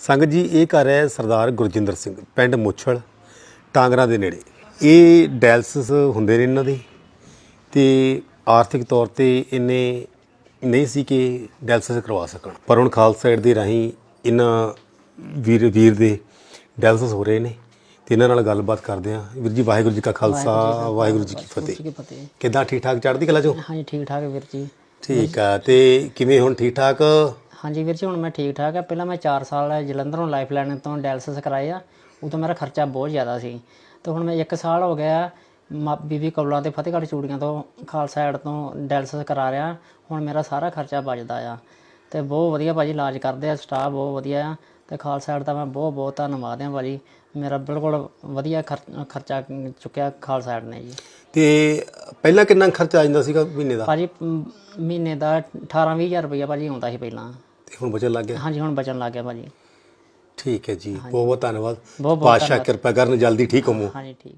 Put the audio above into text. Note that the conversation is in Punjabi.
ਸੰਗਤ ਜੀ ਇਹ ਘਰ ਹੈ ਸਰਦਾਰ ਗੁਰਜਿੰਦਰ ਸਿੰਘ ਪਿੰਡ ਮੁੱਛਲ ਟਾਂਗਰਾ ਦੇ ਨੇੜੇ। ਇਹ ਡਾਇਲਸਿਸ ਹੁੰਦੇ ਨੇ ਇਹਨਾਂ ਦੇ ਤੇ ਆਰਥਿਕ ਤੌਰ ਤੇ ਇਹਨੇ ਨਹੀਂ ਸੀ ਕਿ ਡਾਇਲਸਿਸ ਕਰਵਾ ਸਕਣ। ਪਰ ਹੁਣ ਖਾਲਸਾ ਏਡ ਦੇ ਰਾਹੀਂ ਇਹਨਾਂ ਵੀਰ ਵੀਰ ਦੇ ਡਾਇਲਸਿਸ ਹੋ ਰਹੇ ਨੇ ਤੇ ਇਹਨਾਂ ਨਾਲ ਗੱਲਬਾਤ ਕਰਦੇ ਹਾਂ। ਵੀਰ ਜੀ ਵਾਹਿਗੁਰੂ ਜੀ ਕਾ ਖਾਲਸਾ ਵਾਹਿਗੁਰੂ ਜੀ ਕੀ ਫਤਿਹ ਕੀ ਫਤਿਹ। ਕਿੱਦਾਂ ਠੀਕ ਠਾਕ ਚੜ੍ਹਦੀ ਕਲਾ ਚੋਂ? ਹਾਂਜੀ ਠੀਕ ਠਾਕ ਵੀਰ ਜੀ। ਠੀਕ ਆ ਤੇ ਕਿਵੇਂ ਹੁਣ ਠੀਕ ਠਾਕ ਹਾਂਜੀ ਵੀਰ ਜੀ ਹੁਣ ਮੈਂ ਠੀਕ ਠਾਕ ਆ। ਪਹਿਲਾਂ ਮੈਂ 4 ਸਾਲ ਜਲੰਧਰੋਂ ਲਾਈਫ ਲਾਈਨ ਤੋਂ ਡਾਇਲਸਿਸ ਕਰਾਏ ਆ ਉਦੋਂ ਮੇਰਾ ਖਰਚਾ ਬਹੁਤ ਜ਼ਿਆਦਾ ਸੀ। ਤੇ ਹੁਣ ਮੈਂ 1 ਸਾਲ ਹੋ ਗਿਆ ਮਾ- ਬੀਬੀ ਕੌਲਾਂ ਤੇ ਫਤਿਹਗੜ੍ਹ ਚੂੜੀਆਂ ਤੋਂ ਖਾਲਸਾ ਐਡ ਤੋਂ ਡਾਇਲਸਿਸ ਕਰਾ ਰਿਹਾ। ਹੁਣ ਮੇਰਾ ਸਾਰਾ ਖਰਚਾ ਬਚਦਾ ਆ। ਤੇ ਬਹੁਤ ਵਧੀਆ ਭਾਜੀ ਇਲਾਜ ਕਰਦੇ ਆ ਸਟਾਫ ਬਹੁਤ ਵਧੀਆ ਆ। ਤੇ ਖਾਲਸਾ ਐਡ ਦਾ ਮੈਂ ਬਹੁਤ ਬਹੁਤ ਧੰਨਵਾਦ ਆ ਭਾਜੀ। ਮੇਰਾ ਬਿਲਕੁਲ ਵਧੀਆ ਖਰ- ਖਰਚਾ ਚੁੱਕਿਆ ਖਾਲਸਾ ਐਡ ਨੇ ਜੀ। ਤੇ ਪਹਿਲਾਂ ਕਿੰਨਾ ਖਰਚਾ ਆ ਜਾਂਦਾ ਸੀਗਾ ਮਹੀਨੇ ਦਾ? ਭਾਜੀ ਮਹੀਨੇ ਦਾ 18 20000 ਰੁਪਇਆ ਭਾਜੀ ਆਉਂਦਾ ਸੀ ਪਹਿਲਾਂ। ਹੁਣ ਬਚਣ ਲੱਗ ਗਿਆ? ਹਾਂਜੀ ਹੁਣ ਬਚਣ ਲੱਗ ਗਿਆ ਭਾਜੀ। ਠੀਕ ਹੈ ਜੀ। ਬਹੁਤ ਬਹੁਤ ਧੰਨਵਾਦ। ਬਹੁਤ ਬਹੁਤ ਕਿਰਪਾ ਕਰਨ ਜਲਦੀ ਠੀਕ ਹੋਵੋ। ਹਾਂਜੀ ਠੀਕ।